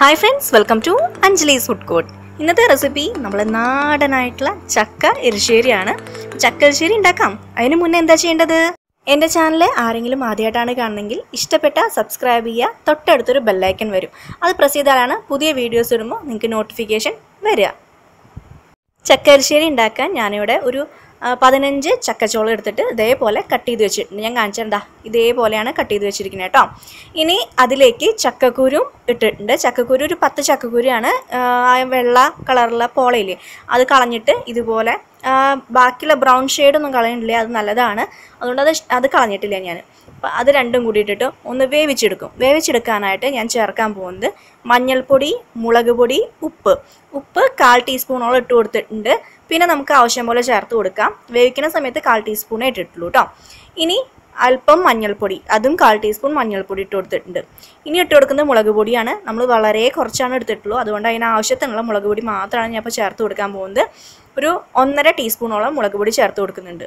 Hi friends welcome to Anjali's food court ഇന്നത്തെ recipe നമ്മൾ നാടനായിട്ടുള്ള ചക്ക എരിശ്ശേരിയാണ്. ചക്ക എരിശ്ശേരി ഉണ്ടാക്കാം. അതിന് മുന്നേ എന്താ ചെയ്യേണ്ടത്? എന്റെ ചാനൽ ആരെങ്കിലും ആദ്യമായിട്ടാണ് കാണുന്നതെങ്കിൽ ഇഷ്ടപ്പെട്ട സബ്സ്ക്രൈബ് ചെയ്യുക തൊട്ടടുത്തൊരു ബെല്ലൈക്കൺ വരും. അത് പ്രസ് ചെയ്താലാണ് പുതിയ വീഡിയോസ് വരുമ്പോൾ നിങ്ങൾക്ക് നോട്ടിഫിക്കേഷൻ വരിക. ചക്ക എരിശ്ശേരി ഉണ്ടാക്കാൻ ഞാനിവിടെ ഒരു പതിനഞ്ച് ചക്കച്ചോളം എടുത്തിട്ട് ഇതേപോലെ കട്ട് ചെയ്ത് വെച്ചിട്ടുണ്ട് ഞാൻ കാണിച്ചെന്താ? ഇതേപോലെയാണ് കട്ട് ചെയ്ത് വെച്ചിരിക്കുന്നത് കേട്ടോ. ഇനി അതിലേക്ക് ചക്കക്കുരും ഇട്ടിട്ടുണ്ട്. ചക്കക്കുരു ഒരു പത്ത് ആ, വെള്ള കളറുള്ള പോളയില്ലേ അത് കളഞ്ഞിട്ട് ഇതുപോലെ ബാക്കിയുള്ള ബ്രൗൺ ഷെയ്ഡൊന്നും കളയണില്ലേ? അത് നല്ലതാണ്. അതുകൊണ്ട് അത് അത് കളഞ്ഞിട്ടില്ല ഞാൻ. അപ്പം അത് രണ്ടും കൂടിയിട്ടിട്ട് ഒന്ന് വേവിച്ചെടുക്കും. വേവിച്ചെടുക്കാനായിട്ട് ഞാൻ ചേർക്കാൻ പോകുന്നത് മഞ്ഞൾപ്പൊടി മുളക് പൊടി ഉപ്പ്. ഉപ്പ് കാൽ ടീസ്പൂണോളം ഇട്ട് കൊടുത്തിട്ടുണ്ട്. പിന്നെ നമുക്ക് ആവശ്യം പോലെ ചേർത്ത് കൊടുക്കാം. വേവിക്കുന്ന സമയത്ത് കാൽ ടീസ്പൂണേ ഇട്ടിട്ടുള്ളൂ കേട്ടോ ഇനി അല്പം മഞ്ഞൾപ്പൊടി അതും കാൽ ടീസ്പൂൺ മഞ്ഞൾപ്പൊടി ഇട്ട് കൊടുത്തിട്ടുണ്ട്. ഇനി ഇട്ട് കൊടുക്കുന്നത് മുളക് പൊടിയാണ്. നമ്മൾ വളരെ കുറച്ചാണ് എടുത്തിട്ടുള്ളൂ. അതുകൊണ്ട് അതിന് ആവശ്യത്തിനുള്ള മുളക് പൊടി മാത്രമാണ് ഞാൻ ഇപ്പോൾ ചേർത്ത് കൊടുക്കാൻ പോകുന്നത്. ഒരു ഒന്നര ടീസ്പൂണോളം മുളക് പൊടി ചേർത്ത് കൊടുക്കുന്നുണ്ട്.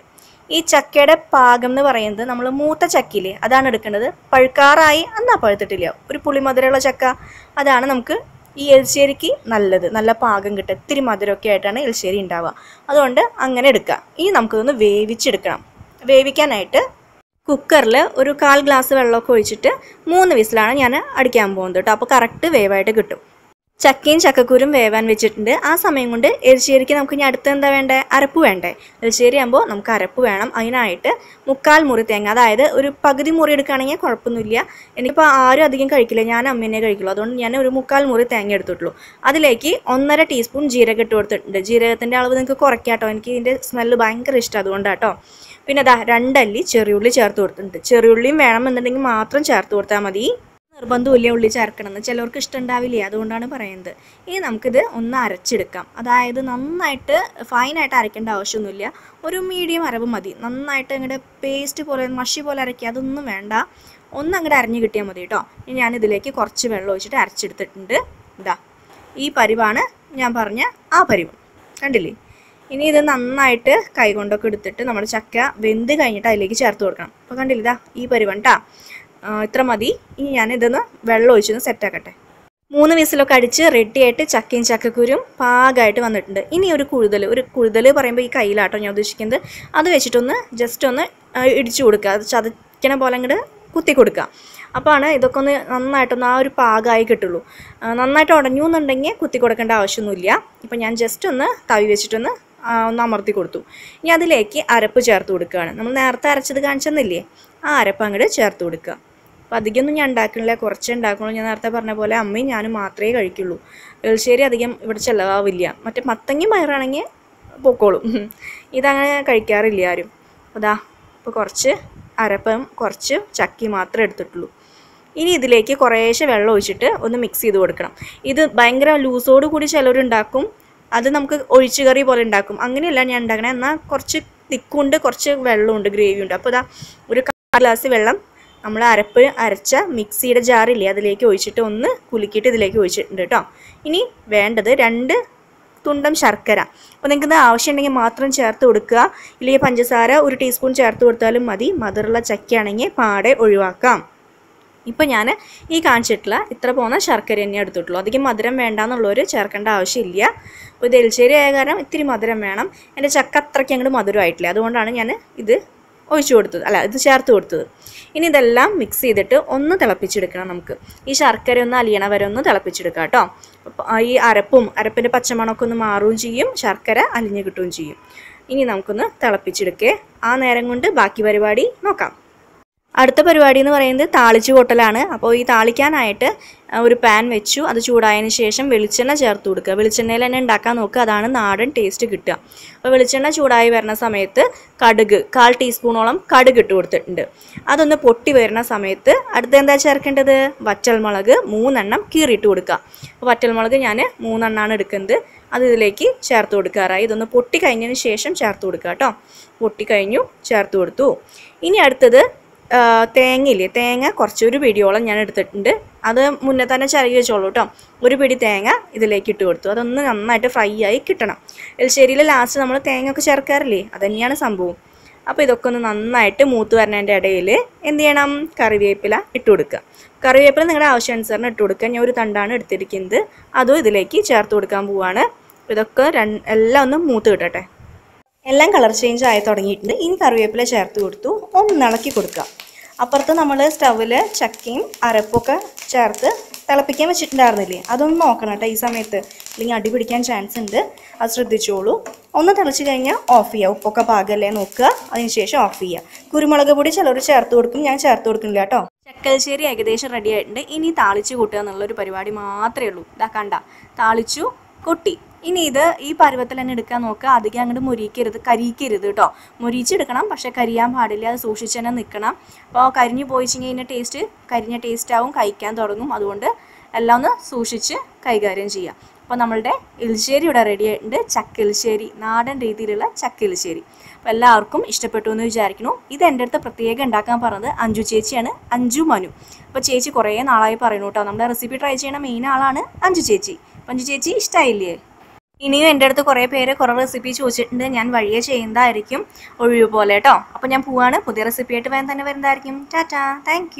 ഈ ചക്കയുടെ പാകം എന്ന് പറയുന്നത് നമ്മൾ മൂത്ത ചക്കയില്ലേ അതാണ് എടുക്കേണ്ടത് പഴുക്കാറായി എന്നാൽ പഴുത്തിട്ടില്ല. ഒരു പുളിമധുരമുള്ള ചക്ക അതാണ് നമുക്ക് ഈ എൽശ്ശേരിക്ക് നല്ലത്. നല്ല പാകം കിട്ടുക ഇത്തിരി മധുരമൊക്കെ ആയിട്ടാണ് എൽശ്ശേരി ഉണ്ടാവുക. അതുകൊണ്ട് അങ്ങനെ എടുക്കുക. ഇനി നമുക്കിതൊന്ന് വേവിച്ചെടുക്കണം. വേവിക്കാനായിട്ട് കുക്കറിൽ ഒരു കാൽ ഗ്ലാസ് വെള്ളമൊക്കെ ഒഴിച്ചിട്ട് മൂന്ന് വിസിലാണ് ഞാൻ അടിക്കാൻ പോകുന്നത് കേട്ടോ. അപ്പോൾ കറക്റ്റ് വേവായിട്ട് കിട്ടും. ചക്കയും ചക്കക്കുരും വേവാൻ വെച്ചിട്ടുണ്ട്. ആ സമയം കൊണ്ട് എരിശ്ശേരിക്ക് നമുക്ക് ഇനി അടുത്ത് എന്താ വേണ്ടേ? അരപ്പ് വേണ്ടേ? എരിശ്ശേരി ആകുമ്പോൾ നമുക്ക് അരപ്പ് വേണം. അതിനായിട്ട് മുക്കാൽ മുറി തേങ്ങ. അതായത് ഒരു പകുതി മുറി എടുക്കുകയാണെങ്കിൽ കുഴപ്പമൊന്നുമില്ല. എനിക്കിപ്പോൾ ആരും അധികം കഴിക്കില്ല. ഞാൻ അമ്മേനെ കഴിക്കുള്ളൂ. അതുകൊണ്ട് ഞാൻ ഒരു മുക്കാൽ മുറി തേങ്ങ എടുത്തിട്ടുള്ളൂ. അതിലേക്ക് ഒന്നര ടീസ്പൂൺ ജീരകം ഇട്ട് കൊടുത്തിട്ടുണ്ട്. ജീരകത്തിന്റെ അളവ് നിങ്ങൾക്ക് കുറയ്ക്കാട്ടോ എനിക്ക് ഇതിന്റെ സ്മെല്ല് ഭയങ്കര ഇഷ്ടം അതുകൊണ്ടാട്ടോ. പിന്നെ അതാ രണ്ടല്ലി ചെറിയുള്ളി ചേർത്ത് കൊടുത്തിട്ടുണ്ട്. ചെറിയുള്ളിയും വേണമെന്നുണ്ടെങ്കിൽ മാത്രം ചേർത്ത് കൊടുത്താൽ മതി. നിർബന്ധമില്ല ഉള്ളി ചേർക്കണമെന്ന്? ചിലർക്ക് ഇഷ്ടമുണ്ടാവില്ല? അതുകൊണ്ടാണ് പറയുന്നത്. ഇനി നമുക്കിത് ഒന്ന് അരച്ചെടുക്കാം. അതായത് നന്നായിട്ട് ഫൈനായിട്ട് അരയ്ക്കേണ്ട ആവശ്യമൊന്നുമില്ല. ഒരു മീഡിയം അരവ് മതി. നന്നായിട്ട് അങ്ങോട്ട് പേസ്റ്റ് പോലെ മഷി പോലെ അരയ്ക്കുക. അതൊന്നും വേണ്ട. ഒന്ന് അങ്ങോട്ട് അരഞ്ഞു കിട്ടിയാൽ മതി കേട്ടോ. ഇനി ഞാൻ ഇതിലേക്ക് കുറച്ച് വെള്ളം ഒഴിച്ചിട്ട് അരച്ചെടുത്തിട്ടുണ്ട്. ഇതാ ഈ പരിവാണ് ഞാൻ പറഞ്ഞ ആ പരിവ്. കണ്ടില്ലേ? ഇനി ഇത് നന്നായിട്ട് കൈകൊണ്ടൊക്കെ എടുത്തിട്ട് നമ്മുടെ ചക്ക വെന്ത് കഴിഞ്ഞിട്ട് അതിലേക്ക് ചേർത്ത് കൊടുക്കണം. അപ്പോൾ കണ്ടില്ല? ഈ പരിവൻ കേട്ടോ ഇത്ര മതി. ഇനി ഞാൻ ഇതൊന്ന് വെള്ളം ഒഴിച്ചൊന്ന് സെറ്റാക്കട്ടെ മൂന്ന് വിസിലൊക്കെ അടിച്ച് റെഡിയായിട്ട് ചക്കയും ചക്കക്കുരും പാകമായിട്ട് വന്നിട്ടുണ്ട്. ഇനി ഒരു കുഴുതൽ ഒരു കുഴുതൽ പറയുമ്പോൾ ഈ കയ്യിലാട്ടോ ഞാൻ ഉദ്ദേശിക്കുന്നത്. അത് വെച്ചിട്ടൊന്ന് ജസ്റ്റ് ഒന്ന് ഇടിച്ചു കൊടുക്കുക. അത് ചതയ്ക്കണ പോലെ അങ്ങോട്ട് കുത്തി കൊടുക്കുക. അപ്പോഴാണ് ഇതൊക്കെ ഒന്ന് നന്നായിട്ടൊന്ന് ആ ഒരു പാകമായി കിട്ടുള്ളൂ. നന്നായിട്ട് ഉടഞ്ഞു എന്നുണ്ടെങ്കിൽ കുത്തി കൊടുക്കേണ്ട ആവശ്യമൊന്നുമില്ല. ഇപ്പം ഞാൻ ജസ്റ്റ് ഒന്ന് തവി വെച്ചിട്ടൊന്ന് ഒന്ന് അമർത്തി കൊടുത്തു. ഇനി അതിലേക്ക് അരപ്പ് ചേർത്ത് കൊടുക്കുകയാണ്. നമ്മൾ നേരത്തെ അരച്ചത് കാണിച്ചെന്നില്ലേ? ആ അരപ്പ് അങ്ങോട്ട് ചേർത്ത് കൊടുക്കുക. അപ്പോൾ അധികമൊന്നും ഞാൻ ഉണ്ടാക്കണില്ല. കുറച്ചേ ഉണ്ടാക്കുള്ളൂ. ഞാൻ നേരത്തെ പറഞ്ഞ പോലെ അമ്മയും ഞാനും മാത്രമേ കഴിക്കുള്ളൂ. എളിശ്ശേരി അധികം ഇവിടെ ചിലവാവില്ല. മറ്റേ മത്തങ്ങി പയറാണെങ്കിൽ പൊക്കോളും. ഇതങ്ങനെ കഴിക്കാറില്ല ആരും. അതാ ഇപ്പോൾ കുറച്ച് അരപ്പം കുറച്ച് ചക്കി മാത്രമേ എടുത്തിട്ടുള്ളൂ. ഇനി ഇതിലേക്ക് കുറേശ്ശെ വെള്ളം ഒഴിച്ചിട്ട് ഒന്ന് മിക്സ് ചെയ്ത് കൊടുക്കണം. ഇത് ഭയങ്കര ലൂസോട് കൂടി ചിലരുണ്ടാക്കും. അത് നമുക്ക് ഒഴിച്ചു കറി പോലെ ഉണ്ടാക്കും. അങ്ങനെയല്ല ഞാൻ ഉണ്ടാക്കണേ. എന്നാൽ കുറച്ച് തിക്കുണ്ട് കുറച്ച് വെള്ളമുണ്ട് ഗ്രേവി ഉണ്ട് അപ്പോൾ ഇതാ ഒരു ഗ്ലാസ് വെള്ളം നമ്മൾ അരപ്പ് അരച്ച മിക്സിയുടെ ജാറില്ലേ അതിലേക്ക് ഒഴിച്ചിട്ട് ഒന്ന് കുലുക്കിയിട്ട് ഇതിലേക്ക് ഒഴിച്ചിട്ടുണ്ട് കേട്ടോ ഇനി വേണ്ടത് രണ്ട് തുണ്ടം ശർക്കര. അപ്പോൾ നിങ്ങൾക്ക് ഇത് ആവശ്യമുണ്ടെങ്കിൽ മാത്രം ചേർത്ത് കൊടുക്കുക. ഇല്ലെങ്കിൽ പഞ്ചസാര ഒരു ടീസ്പൂൺ ചേർത്ത് കൊടുത്താലും മതി. മധുരമുള്ള ചക്കയാണെങ്കിൽ പാടെ ഒഴിവാക്കാം. ഇപ്പം ഞാൻ ഈ കാണിച്ചിട്ടുള്ള ഇത്ര പോകുന്ന ശർക്കര തന്നെ എടുത്തിട്ടുള്ളൂ. അധികം മധുരം വേണ്ടാന്നുള്ളവർ ചേർക്കേണ്ട ആവശ്യമില്ല. അപ്പോൾ ഇത് എൽശ്ശേരി ആയ കാരണം ഇത്തിരി മധുരം വേണം. എന്റെ ചക്ക അത്രയ്ക്ക് അങ്ങോട്ട് മധുരമായിട്ടില്ല. അതുകൊണ്ടാണ് ഞാൻ ഇത് ഒഴിച്ചു കൊടുത്തത് അല്ല ഇത് ചേർത്ത് കൊടുത്തത്. ഇനി ഇതെല്ലാം മിക്സ് ചെയ്തിട്ട് ഒന്ന് തിളപ്പിച്ചെടുക്കണം നമുക്ക്. ഈ ശർക്കര ഒന്ന് അലിയണ വരെ ഒന്ന് തിളപ്പിച്ചെടുക്കാം കേട്ടോ. ഈ അരപ്പും അരപ്പിന്റെ പച്ചമണമൊക്കെ ഒന്ന് മാറുകയും ചെയ്യും ശർക്കര അലിഞ്ഞു കിട്ടുകയും ചെയ്യും. ഇനി നമുക്കൊന്ന് തിളപ്പിച്ചെടുക്കേ. ആ നേരം കൊണ്ട് ബാക്കി പരിപാടി നോക്കാം. അടുത്ത പരിപാടി എന്ന് പറയുന്നത് താളിച്ചു കൊട്ടലാണ്. അപ്പോൾ ഈ താളിക്കാനായിട്ട് ഒരു പാൻ വെച്ചു. അത് ചൂടായതിന് ശേഷം വെളിച്ചെണ്ണ ചേർത്ത് കൊടുക്കുക. വെളിച്ചെണ്ണയിൽ തന്നെ ഉണ്ടാക്കാൻ നോക്കുക. അതാണ് നാടൻ ടേസ്റ്റ് കിട്ടുക. അപ്പോൾ വെളിച്ചെണ്ണ ചൂടായി വരുന്ന സമയത്ത് കടുക് കാൽ ടീസ്പൂണോളം കടുക് ഇട്ട് കൊടുത്തിട്ടുണ്ട്. അതൊന്ന് പൊട്ടി വരുന്ന സമയത്ത് അടുത്ത് എന്താ ചേർക്കേണ്ടത്? വറ്റൽമുളക് മൂന്നെണ്ണം കീറിയിട്ട് കൊടുക്കുക. അപ്പോൾ വറ്റൽമുളക് ഞാൻ മൂന്നെണ്ണമാണ് എടുക്കുന്നത്. അത് ഇതിലേക്ക് ചേർത്ത് കൊടുക്കാറായി. ഇതൊന്ന് പൊട്ടി കഴിഞ്ഞതിന് ശേഷം ചേർത്ത് കൊടുക്കുക കേട്ടോ. പൊട്ടി കഴിഞ്ഞു ചേർത്ത് കൊടുത്തു. ഇനി അടുത്തത് തേങ്ങയില്ലേ? തേങ്ങ കുറച്ചൊരു പിടിയോളം ഞാൻ എടുത്തിട്ടുണ്ട്. അത് മുന്നേ തന്നെ ചിരകി വെച്ചോളൂ കേട്ടോ ഒരു പിടി തേങ്ങ ഇതിലേക്ക് ഇട്ട് കൊടുത്തു. അതൊന്ന് നന്നായിട്ട് ഫ്രൈ ആയി കിട്ടണം. എൽശ്ശേരിയിൽ ലാസ്റ്റ് നമ്മൾ തേങ്ങ ഒക്കെ ചേർക്കാറില്ലേ? അതുതന്നെയാണ് സംഭവം. അപ്പോൾ ഇതൊക്കെ ഒന്ന് നന്നായിട്ട് മൂത്ത് വരണേന്റെ ഇടയിൽ എന്ത് ചെയ്യണം? കറിവേപ്പില ഇട്ട് കൊടുക്കുക. കറിവേപ്പില നിങ്ങളുടെ ആവശ്യാനുസരണം ഇട്ട് കൊടുക്കുക. ഞാൻ ഒരു തണ്ടാണ് എടുത്തിരിക്കുന്നത്. അതും ഇതിലേക്ക് ചേർത്ത് കൊടുക്കാൻ പോവാണ്. ഇതൊക്കെ എല്ലാം ഒന്ന് മൂത്ത് കിട്ടട്ടെ. എല്ലാം കളർ ചേഞ്ച് ആയി തുടങ്ങിയിട്ടുണ്ട്. ഇനി കറിവേപ്പില ചേർത്ത് കൊടുത്തു. ഒന്ന് ഇളക്കി കൊടുക്കുക. അപ്പുറത്ത് നമ്മൾ സ്റ്റൗവിൽ ചക്കയും അരപ്പൊക്കെ ചേർത്ത് തിളപ്പിക്കാൻ വെച്ചിട്ടുണ്ടായിരുന്നില്ലേ? അതൊന്ന് നോക്കണം കേട്ടോ ഈ സമയത്ത്. അല്ലെങ്കിൽ അടി പിടിക്കാൻ ചാൻസ് ഉണ്ട്. അത് ശ്രദ്ധിച്ചോളൂ. ഒന്ന് തിളച്ച് കഴിഞ്ഞാൽ ഓഫ് ചെയ്യുക ഉപ്പൊക്കെ പാകല്ലേ നോക്കുക. അതിനുശേഷം ഓഫ് ചെയ്യുക കുരുമുളക് പൊടി ചിലർ ചേർത്ത് കൊടുക്കും. ഞാൻ ചേർത്ത് കൊടുക്കുന്നില്ല കേട്ടോ. ചക്കൽശ്ശേരി ഏകദേശം റെഡി ആയിട്ടുണ്ട്. ഇനി താളിച്ച് കൂട്ടുക എന്നുള്ളൊരു പരിപാടി മാത്രമേ ഉള്ളൂ. ഇതാ കണ്ട. താളിച്ചു കൊട്ടി. ഇനി ഇത് ഈ പരുവത്തിൽ തന്നെ എടുക്കാൻ നോക്കുക. അധികം അങ്ങോട്ട് മുരിക്കരുത് കരിയിക്കരുത് കേട്ടോ. മുരിച്ചെടുക്കണം പക്ഷെ കരിയാൻ പാടില്ല. അത് സൂക്ഷിച്ച് തന്നെ നിൽക്കണം. അപ്പോൾ കരിഞ്ഞു പോയിച്ചെങ്കിൽ ഇതിന്റെ ടേസ്റ്റ് കരിഞ്ഞ ടേസ്റ്റ് ആവും കഴിക്കാൻ തുടങ്ങും. അതുകൊണ്ട് എല്ലാം ഒന്ന് സൂക്ഷിച്ച് കൈകാര്യം ചെയ്യുക. അപ്പോൾ നമ്മളുടെ എലിശ്ശേരി ഇവിടെ റെഡി ചക്ക എലിശ്ശേരി നാടൻ രീതിയിലുള്ള ചക്ക എലിശ്ശേരി അപ്പോൾ എല്ലാവർക്കും ഇഷ്ടപ്പെട്ടു എന്ന് വിചാരിക്കുന്നു. ഇത് എന്റെ അടുത്ത് പ്രത്യേകം ഉണ്ടാക്കാൻ പറഞ്ഞത് അഞ്ചു ചേച്ചിയാണ് അഞ്ചു മനു. അപ്പോൾ ചേച്ചി കുറേ നാളായി പറയുന്നു കേട്ടോ. നമ്മുടെ റെസിപ്പി ട്രൈ ചെയ്യണ മെയിൻ ആളാണ് അഞ്ചു ചേച്ചി. അപ്പം അഞ്ജു ചേച്ചി ഇഷ്ടമായില്ലേ ഇനിയും എന്റെ അടുത്ത് കുറേ പേര് കുറേ റെസിപ്പി ചോദിച്ചിട്ടുണ്ട്. ഞാൻ വഴിയെ ചെയ്യുന്നതായിരിക്കും ഒഴിവ് പോലെ കേട്ടോ അപ്പോൾ ഞാൻ പോവാണ്. പുതിയ റെസിപ്പി ആയിട്ട് വേഗം തന്നെ വരുന്നതായിരിക്കും. ടാറ്റാ. താങ്ക്